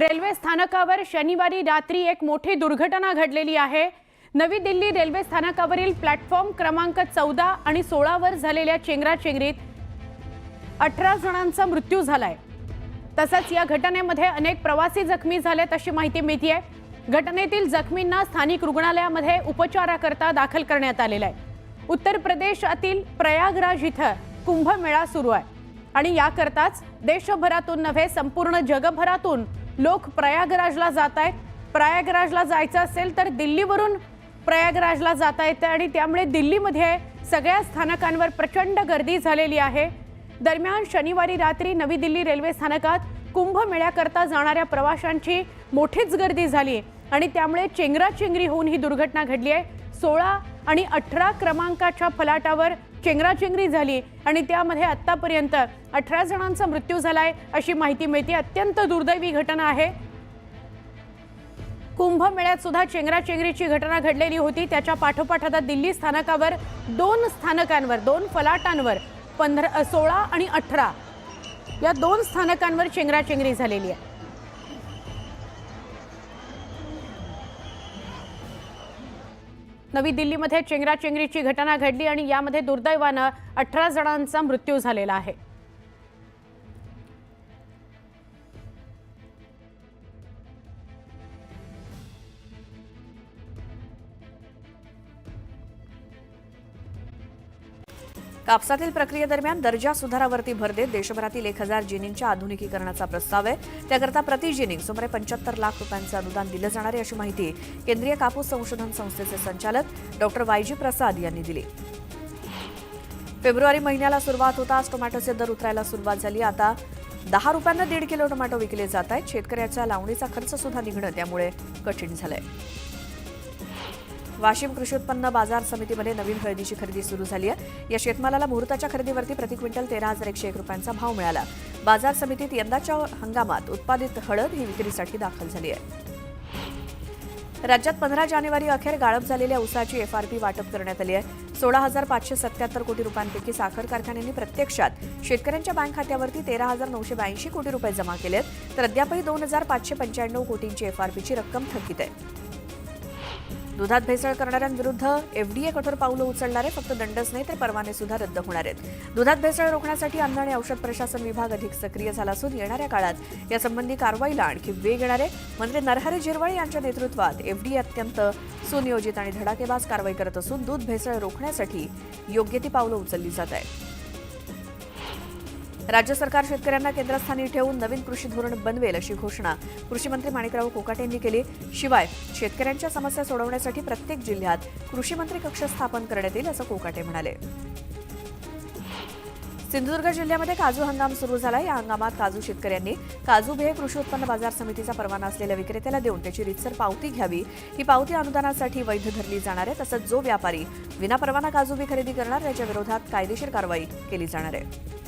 Railway स्थानकावर शनिवारी रात्री एक मोठी दुर्घटना घडलेली आहे. नवी दिल्ली रेल्वे स्थानकावरील प्लॅटफॉर्म क्रमांक चौदा आणि सोळावर झालेल्या चेंगराचेंगरीत अठरा जणांचा मृत्यू झालाय. तसंच या घटनेमध्ये अनेक प्रवासी जखमी झालेत अशी माहिती मिळतीये. घटनेतील जखमींना स्थानिक रुग्णालयामध्ये उपचाराकरता दाखल करण्यात आलेलं आहे. उत्तर प्रदेशातील प्रयागराज इथं कुंभमेळा सुरू आहे. आणि याकरताच देशभरातून नव्हे संपूर्ण जगभरातून लोक प्रयागराजला जात आहेत. प्रयागराजला जायचं असेल तर दिल्लीवरून प्रयागराजला जाता येतं आणि त्यामुळे दिल्लीमध्ये सगळ्या स्थानकांवर प्रचंड गर्दी झालेली आहे. दरम्यान शनिवारी रात्री नवी दिल्ली रेल्वे स्थानकात कुंभमेळ्याकरता जाणाऱ्या प्रवाशांची मोठीच गर्दी झाली आणि त्यामुळे चेंगराचेंगरी होऊन ही दुर्घटना घडली आहे. सोळा आणि अठरा क्रमांकाच्या फलाटावर चेंगराचेंगरी झाली आणि त्यामध्ये आत्तापर्यंत अठरा जणांचा मृत्यू झालाय अशी माहिती मिळते. अत्यंत दुर्दैवी घटना आहे. कुंभमेळ्यात सुद्धा चेंगराचेंगरीची घटना घडलेली होती. त्याच्या पाठोपाठ आता दिल्ली स्थानकावर दोन स्थानकांवर दोन फलाटांवर पंधरा सोळा आणि अठरा या दोन स्थानकांवर चेंगराचेंगरी झालेली आहे. नवी दिल्लीमध्ये चेंगराचेंगरीची घटना घडली आणि यामध्ये दुर्दैवानं अठरा जणांचा मृत्यू झालेला आहे. कापसातील प्रक्रियेदरम्यान दर्जा सुधारावरती भर देत देशभरातील एक हजार जिनिंगच्या आधुनिकीकरणाचा प्रस्ताव आहे. त्याकरता प्रति जिनिंग सुमारे पंच्याहत्तर लाख रुपयांचं अनुदान दिलं जाणार आहे अशी माहिती केंद्रीय कापूस संशोधन संस्थेचे संचालक डॉक्टर वाय जी प्रसाद यांनी दिली. फेब्रुवारी महिन्याला सुरुवात होताच टोमॅटोचे दर उतरायला सुरुवात झाली. आता दहा रुपयांना दीड किलो टोमॅटो विकले जात आहेत. शेतकऱ्याच्या लावणीचा खर्च सुद्धा निघणं त्यामुळे कठीण झालंय. वाशिम कृषी उत्पन्न बाजार समितीमध्ये नवीन खरेदीची खरेदी सुरू झाली आहे. या शेतमालाला मुहूर्ताच्या खरेदीवरती प्रति क्विंटल तेरा हजार एकशे एक रुपयांचा भाव मिळाला. बाजार समितीत यंदाच्या हंगामात उत्पादित हळद ही विक्रीसाठी दाखल झाली आहे. राज्यात पंधरा जानेवारी अखेर गाळप झालेल्या ऊसाची एफआरपी वाटप करण्यात आली आहे. सोळा हजार पाचशे सत्याहत्तर कोटी रुपयांपैकी साखर कारखान्यांनी प्रत्यक्षात शेतकऱ्यांच्या बँक खात्यावरती तेरा हजार नऊशे ब्याऐंशी कोटी रुपये जमा केले आहेत. तर अद्यापही दोन हजार पाचशे पंच्याण्णव कोटींची एफआरपीची रक्कम थकीत आहे. दुधात भेसळ करणाऱ्यांविरुद्ध एफडीए कठोर पावलं उचलणारे फक्त दंडच नाही तर परवाने सुद्धा रद्द होणार आहेत. दुधात भेसळ रोखण्यासाठी अन्न आणि औषध प्रशासन विभाग अधिक सक्रिय झाला असून येणाऱ्या काळात यासंबंधी कारवाईला आणखी वेग येणार आहे. मंत्री नरहरी झिरवळ यांच्या नेतृत्वात एफडीए अत्यंत सुनियोजित आणि धडाकेबाज कारवाई करत असून दूध भेसळ रोखण्यासाठी योग्य ती पावलं उचलली जात आहेत. राज्य सरकार शेतकऱ्यांना केंद्रस्थानी ठेवून नवीन कृषी धोरण बनवेल अशी घोषणा कृषी मंत्री माणिकराव कोकाटे यांनी केली. शिवाय शेतकऱ्यांच्या समस्या सोडवण्यासाठी प्रत्येक जिल्ह्यात कृषी मंत्री कक्ष स्थापन करण्यात येईल असं कोकाटे म्हणाले. सिंधुदुर्ग जिल्ह्यामध्ये काजू हंगाम सुरू झाला या हंगामात काजू शेतकऱ्यांनी काजू बिहे कृषी उत्पन्न बाजार समितीचा परवाना असलेल्या विक्रेत्याला देऊन त्याची रितसर पावती घ्यावी. ही पावती अनुदानासाठी वैध धरली जाणार आहे तसंच जो व्यापारी विनापरवाना काजू बी खरेदी करणार त्याच्या विरोधात कायदेशीर कारवाई केली जाणार आहे.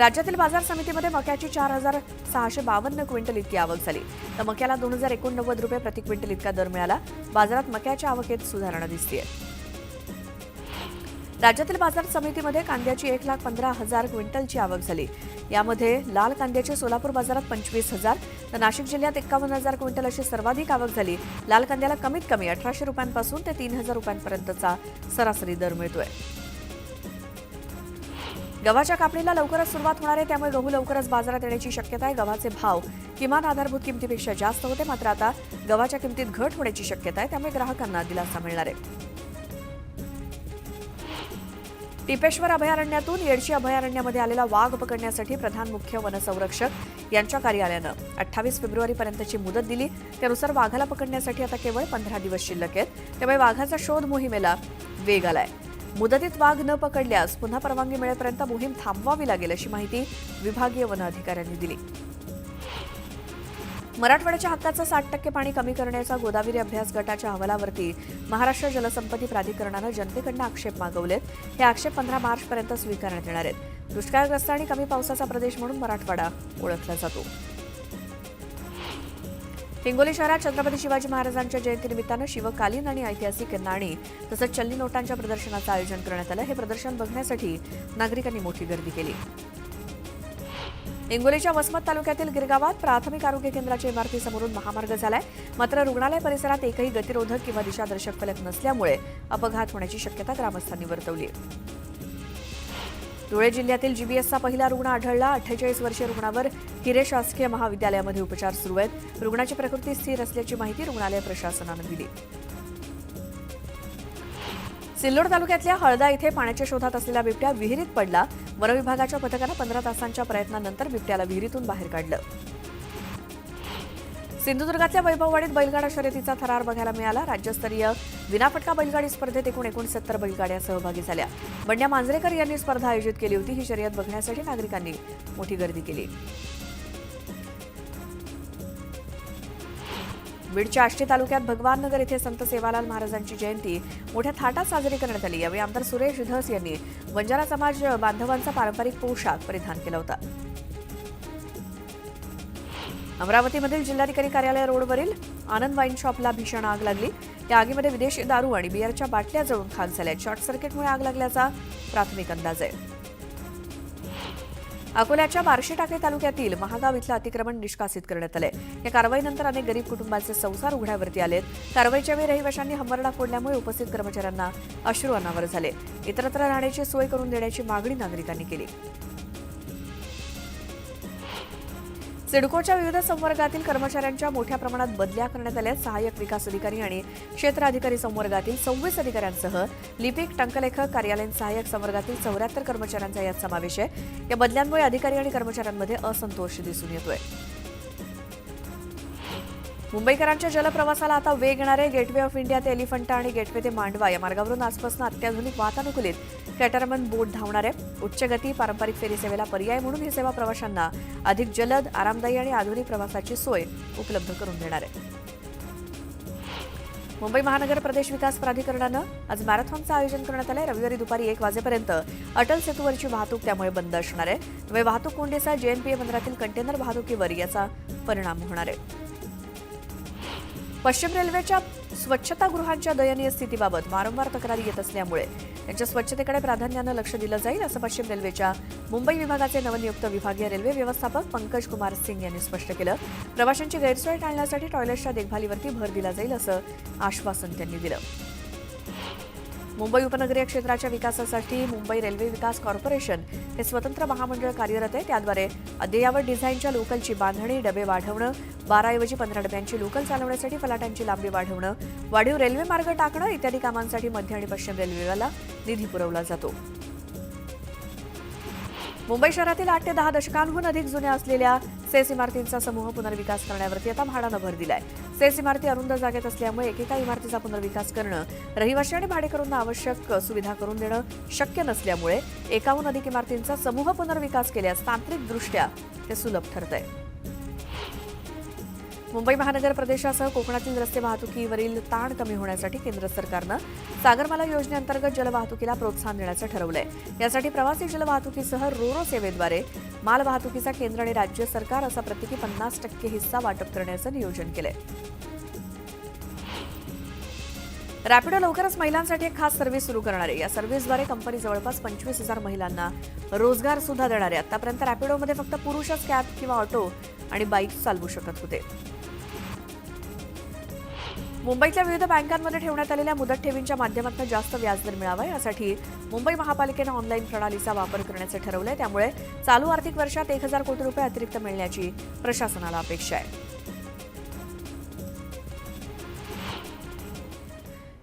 राज्यातील बाजार समितीमध्ये मक्याची चार हजार सहाशे बावन्न क्विंटल इतकी आवक झाली. तर मक्याला दोन हजार एकोणनव्वद रुपये प्रति क्विंटल इतका दर मिळाला. बाजारात मक्याच्या आवकेत सुधारणा दिसतीये. राज्यातील बाजार समितीमध्ये कांद्याची एक लाख पंधरा हजार क्विंटलची आवक झाली. यामध्ये लाल कांद्याची सोलापूर बाजारात पंचवीस हजार तर नाशिक जिल्ह्यात एकावन्न हजार क्विंटल अशी सर्वाधिक आवक झाली. लाल कांद्याला कमीत कमी अठराशे रुपयांपासून ते तीन हजार रुपयांपर्यंतचा सरासरी दर मिळतोय. गव्हाच्या कापणीला लवकरच सुरुवात होणार आहे त्यामुळे गहू लवकरच बाजारात येण्याची शक्यता आहे. गव्हाचे भाव किमान आधारभूत किमतीपेक्षा जास्त होते मात्र आता गव्हाच्या किमतीत घट होण्याची शक्यता आहे त्यामुळे ग्राहकांना दिलासा मिळणार आहे. टिपेश्वर अभयारण्यातून येडशी अभयारण्यामध्ये आलेला वाघ पकडण्यासाठी प्रधान मुख्य वनसंरक्षक यांच्या कार्यालयानं अठ्ठावीस फेब्रुवारीपर्यंतची मुदत दिली. त्यानुसार वाघाला पकडण्यासाठी आता केवळ पंधरा दिवस शिल्लक आहेत. त्यामुळे वाघाचा शोध मोहिमेला वेग आलाय. मुदतीत वाघ न पकडल्यास पुन्हा परवानगी मिळेपर्यंत मोहीम थांबवावी लागेल अशी माहिती विभागीय वन अधिकाऱ्यांनी दिली. मराठवाड्याच्या हक्काचं साठ टक्के पाणी कमी करण्याचा गोदावरी अभ्यास गटाच्या अहवालावरती महाराष्ट्र जलसंपत्ती प्राधिकरणानं जनतेकडनं आक्षेप मागवलेत हे आक्षेप पंधरा मार्चपर्यंत स्वीकारण्यात येणार आहेत. दुष्काळग्रस्त आणि कमी पावसाचा प्रदेश म्हणून मराठवाडा ओळखला जातो. हिंगोली शहरात छत्रपती शिवाजी महाराजांच्या जयंतीनिमित्तानं शिवकालीन आणि ऐतिहासिक नाणी तसंच चलनी नोटांच्या प्रदर्शनाचं आयोजन करण्यात आलं. हे प्रदर्शन बघण्यासाठी नागरिकांनी मोठी गर्दी केली. हिंगोलीच्या वसमत तालुक्यातील गिरगावात प्राथमिक आरोग्य केंद्राच्या इमारतीसमोरून महामार्ग झालाय. मात्र रुग्णालय परिसरात एकही गतिरोधक किंवा दिशादर्शक फलक नसल्यामुळे अपघात होण्याची शक्यता ग्रामस्थांनी वर्तवली आहे धुळे जिल्ह्यातील जीबीएसचा पहिला रुग्ण आढळला. अठ्ठेचाळीस वर्षीय रुग्णावर हिरे शासकीय महाविद्यालयामध्ये उपचार सुरू आहेत. रुग्णाची प्रकृती स्थिर असल्याची माहिती रुग्णालय प्रशासनानं दिली. सिल्लोड तालुक्यातल्या हळदा इथे पाण्याच्या शोधात असलेला बिबट्या विहिरीत पडला. वनविभागाच्या पथकानं पंधरा तासांच्या प्रयत्नानंतर बिबट्याला विहिरीतून बाहेर काढलं. सिंधुदुर्गातल्या वैभववाडीत बैलगाडा शर्यतीचा थरार बघायला मिळाला. राज्यस्तरीय विनाफटका बैलगाडी स्पर्धेत एकूण एकोणसत्तर बैलगाड्या सहभागी झाल्या. बंड्या मांजरेकर यांनी स्पर्धा आयोजित केली होती. ही शर्यत बघण्यासाठी नागरिकांनी मोठी गर्दी केली. बीडच्या आष्टी तालुक्यात भगवाननगर येथे संत सेवालाल महाराजांची जयंती. मोठ्या थाटात साजरी करण्यात आली. यावेळी आमदार सुरेश धस यांनी बंजारा समाज बांधवांचा पारंपरिक पोशाख परिधान केला होता. अमरावतीमधील जिल्हाधिकारी कार्यालय रोडवरील आनंद वाईन शॉपला भीषण आग लागली. या आगीमध्ये विदेशी दारू आणि बियरच्या बाटल्या जळून खाक झाल्या. शॉर्ट सर्किटमुळे आग लागल्याचा प्राथमिक अंदाज आहे. अकोल्याच्या बार्शी टाकळी तालुक्यातील महागाव इथलं अतिक्रमण निष्कासित करण्यात आलंय. या कारवाईनंतर अनेक गरीब कुटुंबांचे संसार उघड्यावरती आलेत. कारवाईच्या वेळी रहिवाशांनी हंबरडा फोडल्यामुळे उपस्थित कर्मचाऱ्यांना अश्रू अनावर झाले. इतरत्र राहण्याची सोय करून देण्याची मागणी नागरिकांनी केली. सिडकोच्या विविध संवर्गातील कर्मचाऱ्यांच्या मोठ्या प्रमाणात बदल्या करण्यात आल्या. आहेत. सहाय्यक विकास अधिकारी आणि क्षेत्र अधिकारी संवर्गातील सव्वीस अधिकाऱ्यांसह लिपिक टंकलेखक कार्यालयीन सहाय्यक संवर्गातील चौऱ्याहत्तर कर्मचाऱ्यांचा यात समावेश आहे. या बदल्यांमुळे अधिकारी आणि कर्मचाऱ्यांमध्ये असंतोष दिसून येतोय. मुंबईकरांच्या जलप्रवासाला आता वेग येणारे गेटवे ऑफ इंडिया ते एलिफंटा आणि गेटवे ते मांडवा या मार्गावरून आजपासून अत्याधुनिक वातानुकूलित कॅटरमन बोट धावणार आहे. उच्च गती पारंपरिक फेरी सेवेला पर्याय म्हणून ही सेवा प्रवाशांना अधिक जलद आरामदायी आणि आधुनिक प्रवासाची सोय उपलब्ध करून देणार आहे. मुंबई महानगर प्रदेश विकास प्राधिकरणानं आज मॅरेथॉनचं आयोजन करण्यात आलंय. रविवारी दुपारी एक वाजेपर्यंत अटल सेतूवरची वाहतूक त्यामुळे बंद असणार आहे. त्यामुळे वाहतूक कोंडीचा जेएनपीए बंदरातील कंटेनर वाहतुकीवर याचा परिणाम होणार आहे. पश्चिम रेल्वेच्या स्वच्छतागृहांच्या दयनीय स्थितीबाबत वारंवार तक्रारी येत असल्यामुळे त्यांच्या स्वच्छतेकडे प्राधान्यानं लक्ष दिलं जाईल असं पश्चिम रेल्वेच्या मुंबई विभागाचे नवनियुक्त विभागीय रेल्वे व्यवस्थापक पंकज कुमार सिंग यांनी स्पष्ट केलं. प्रवाशांची गैरसोय टाळण्यासाठी टॉयलेट्सच्या देखभालीवरती भर दिला जाईल असं आश्वासन त्यांनी दिलं. मुंबई उपनगरीय क्षेत्राच्या विकासासाठी मुंबई रेल्वे विकास कॉर्पोरेशन हे स्वतंत्र महामंडळ कार्यरत आहे. त्याद्वारे अद्ययावत डिझाईनच्या लोकलची बांधणी डबे वाढवणं बाराऐवजी पंधरा डब्यांची लोकल चालवण्यासाठी फलाटांची लांबी वाढवणं वाढीव रेल्वे मार्ग टाकणं इत्यादी कामांसाठी मध्य आणि पश्चिम रेल्वेला निधी पुरवला जातो. मुंबई शहरातील आठ ते दहा दशकांहून अधिक जुन्या असलेल्या सेस इमारतींचा समूह पुनर्विकास करण्यावरती आता म्हाडानं भर दिलाय. सेस इमारती अरुंद जागेत असल्यामुळे एकेका इमारतीचा पुनर्विकास करणं रहिवाशी आणि भाडेकरूंना आवश्यक सुविधा करून देणं शक्य नसल्यामुळे एकाहून अधिक इमारतींचा समूह पुनर्विकास केल्यास तांत्रिकदृष्ट्या ते सुलभ ठरत आहे मुंबई महानगर प्रदेशासह कोकणातील रस्ते वाहतुकीवरील ताण कमी होण्यासाठी केंद्र सरकारनं सागरमाला योजनेअंतर्गत जलवाहतुकीला प्रोत्साहन देण्याचं ठरवलंय. यासाठी प्रवासी जलवाहतुकीसह रोरो सेवेद्वारे माल वाहतुकीचा केंद्र आणि राज्य सरकार असा प्रत्येकी पन्नास टक्के हिस्सा वाटप करण्याचं नियोजन केलंय. रॅपिडो लवकरच महिलांसाठी एक खास सर्व्हिस सुरू करणार आहे. या सर्व्हिसद्वारे कंपनी जवळपास पंचवीस हजार महिलांना रोजगार सुद्धा देणार आहे. आतापर्यंत रॅपिडोमध्ये फक्त पुरुषच कॅब किंवा ऑटो आणि बाईक चालवू शकत होते. मुंबईतल्या विविध बँकांमध्ये ठेवण्यात आलेल्या मुदत ठेवींच्या माध्यमातून जास्त व्याजदर मिळावा. यासाठी मुंबई महापालिकेनं ऑनलाईन प्रणालीचा वापर करण्याचं ठरवलंय. त्यामुळे चालू आर्थिक वर्षात एक हजार कोटी रुपये अतिरिक्त मिळण्याची प्रशासनाला अपेक्षा आहे.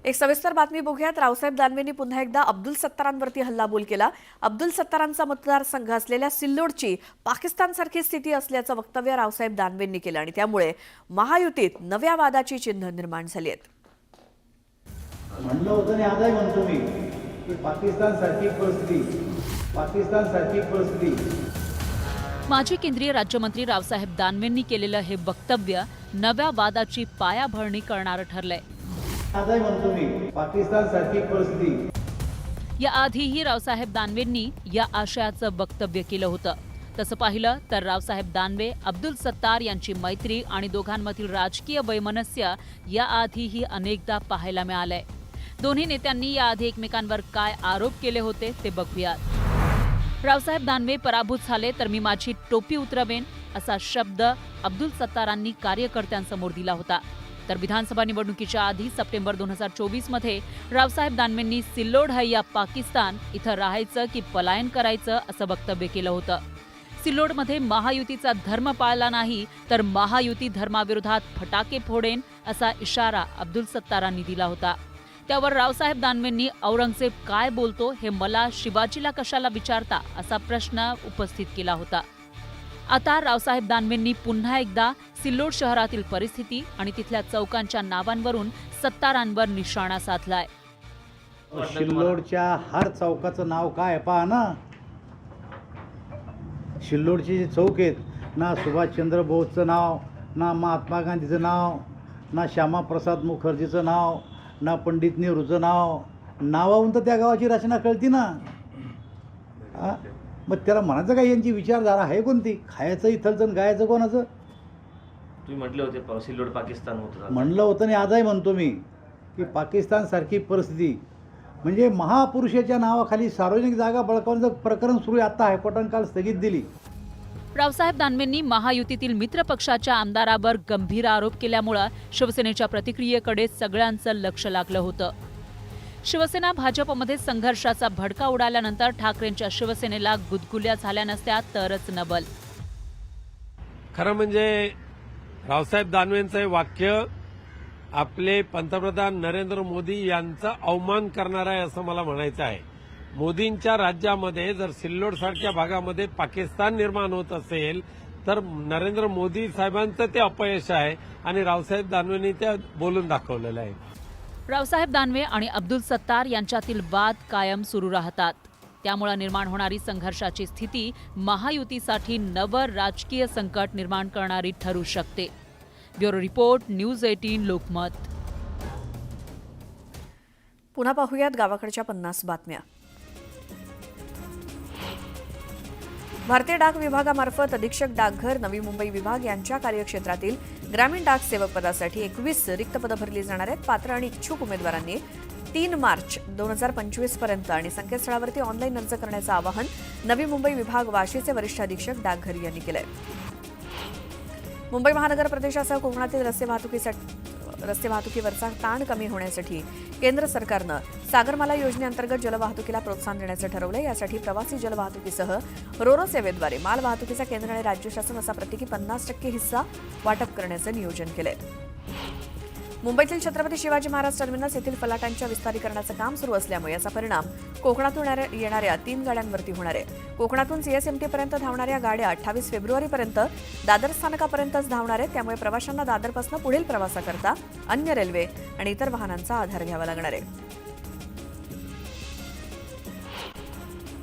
एक सविस्तर बातमी बघूयात. रावसाहेब दानवेंनी पुन्हा एकदा अब्दुल सत्तारांवरती हल्लाबोल केला. अब्दुल सत्तारांचा मतदारसंघ असलेल्या सिल्लोडची पाकिस्तानसारखी स्थिती असल्याचं वक्तव्य रावसाहेब दानवेंनी केलं आणि त्यामुळे महायुतीत नव्या वादाची चिन्ह निर्माण झाली आहेत. म्हणलं होतं म्हणतो मी की पाकिस्तान सारखी परिस्थिती पाकिस्तान सारखी परिस्थिती. माजी केंद्रीय राज्यमंत्री रावसाहेब दानवेंनी केलेलं हे वक्तव्य नव्या वादाची पायाभरणी करणारं ठरलंय. या म्हणतो मी पाकिस्तान सारखी परिस्थिती. याआधीही रावसाहेब दानवेंनी या आशयाचं वक्तव्य केलं होतं. तसं पाहिलं तर रावसाहेब दानवे अब्दुल सत्तार यांची मैत्री आणि दोघांमधील राजकीय वैमनस्य याआधीही अनेकदा पाहायला मिळालंय. दोन्ही नेत्यांनी याआधी एकमेकांवर काय आरोप केले होते ते बघूयात. रावसाहेब दानवे पराभूत झाले तर मी माझी टोपी उतरवेन असा शब्द अब्दुल सत्तारांनी कार्यकर्त्यांसमोर दिला होता. तर विधानसभा निवडणुकीच्या आधी सप्टेंबर दोन हजार चोवीसमध्ये रावसाहेब दानवेंनी सिल्लोड या पाकिस्तान इथं राहायचं की पलायन करायचं असं वक्तव्य केलं होतं. सिल्लोडमध्ये महायुतीचा धर्म पाळला नाही तर महायुती धर्माविरोधात फटाके फोडेन असा इशारा अब्दुल सत्तारांनी दिला होता. त्यावर रावसाहेब दानवेंनी औरंगजेब काय बोलतो हे मला शिवाजीला कशाला विचारता असा प्रश्न उपस्थित केला होता. आता रावसाहेब दानवेंनी पुन्हा एकदा सिल्लोड शहरातील परिस्थिती आणि तिथल्या चौकांच्या नावांवरून सत्तारांवर निशाणा साधलाय. सिल्लोडच्या हर चौकाचं नाव काय पहा ना. सिल्लोडचे जे चौक आहेत ना सुभाषचंद्र बोसचं नाव ना महात्मा गांधीचं नाव ना श्यामाप्रसाद मुखर्जीचं नाव ना पंडित नेहरूचं नाव नावाहून तर त्या गावाची रचना कळती ना. हा? मग त्याला म्हणायचं काय यांची विचारधारा आहे कोणती? खायचं इथलचं गायचं कोणाचं? तुम्ही म्हटले होते प- सिल्लोड पाकिस्तान होतं म्हणलं होतं आणि आजही म्हणतो मी की पाकिस्तानसारखी परिस्थिती. म्हणजे महापुरुषाच्या नावाखाली सार्वजनिक जागा बळकावण्याचं प्रकरण सुरू आहे. आत्ता हायकोर्टानं काल स्थगित दिली. रावसाहेब दानवेंनी महायुतीतील मित्र पक्षाच्या आमदारावर गंभीर आरोप केल्यामुळं शिवसेनेच्या प्रतिक्रियेकडे सगळ्यांचं लक्ष लागलं होतं. शिवसेना भाजपमध्ये संघर्षाचा भडका उडाल्यानंतर ठाकरेंच्या शिवसेनेला गुदगुल्या झाल्या नसत्या तरच नबल. खरं म्हणजे रावसाहेब दानवेंचं हे वाक्य आपले पंतप्रधान नरेंद्र मोदी यांचा अवमान करणार आहे असं मला म्हणायचं आहे. मोदींच्या राज्यामध्ये जर सिल्लोड सारख्या भागामध्ये पाकिस्तान निर्माण होत असेल तर नरेंद्र मोदी साहेबांचं ते अपयश आहे आणि रावसाहेब दानवेंनी ते बोलून दाखवलेलं आहे. रावसाहेब दानवे आणि अब्दुल सत्तार यांच्यातील वाद कायम सुरू राहतात. त्यामुळे निर्माण होणारी संघर्षाची स्थिती महायुतीसाठी नवं राजकीय संकट निर्माण करणारी ठरू शकते. Bureau report news eighteen Lokmat. पुन्हा पाहूयात गावाकडच्या पन्नास बातम्या. भारतीय डाक विभागामार्फत अधीक्षक डाकघर नवी मुंबई विभाग यांच्या कार्यक्षेत्रातील ग्रामीण डाक सेवक पदासाठी एकवीस रिक्त पदं भरली जाणार आहेत. पात्र आणि इच्छुक उमेदवारांनी तीन मार्च दोन हजार पंचवीसपर्यंत आणि संकेतस्थळावरती ऑनलाईन अर्ज करण्याचं आवाहन नवी मुंबई विभाग वाशीचे वरिष्ठ अधीक्षक डाकघर यांनी केलंय. मुंबई महानगर प्रदेशासह कोकणातील रस्ते वाहतुकीसाठी रस्ते वाहतुकीवरचा ताण कमी होण्यासाठी केंद्र सरकारनं सागरमाला योजनेअंतर्गत जलवाहतुकीला प्रोत्साहन देण्याचं ठरवलं यासाठी प्रवासी जलवाहतुकीसह रोरो सेवेद्वारे माल वाहतुकीचा केंद्र आणि राज्य शासन असा प्रत्येकी पन्नास टक्के हिस्सा वाटप करण्याचं नियोजन केलंय. मुंबईतील छत्रपती शिवाजी महाराज टर्मिनस येथील फलाटांच्या विस्तारीकरणाचं काम सुरू असल्यामुळे याचा परिणाम कोकणातून येणाऱ्या- येणाऱ्या तीन गाड्यांवरती होणार आहे. कोकणातून सीएसएमटी पर्यंत धावणाऱ्या गाड्या अठ्ठावीस फेब्रुवारीपर्यंत दादर स्थानकापर्यंतच धावणार आहेत. त्यामुळे प्रवाशांना दादरपासून पुढील प्रवासाकरता अन्य रेल्वे आणि इतर वाहनांचा आधार घ्यावा लागणार आहे.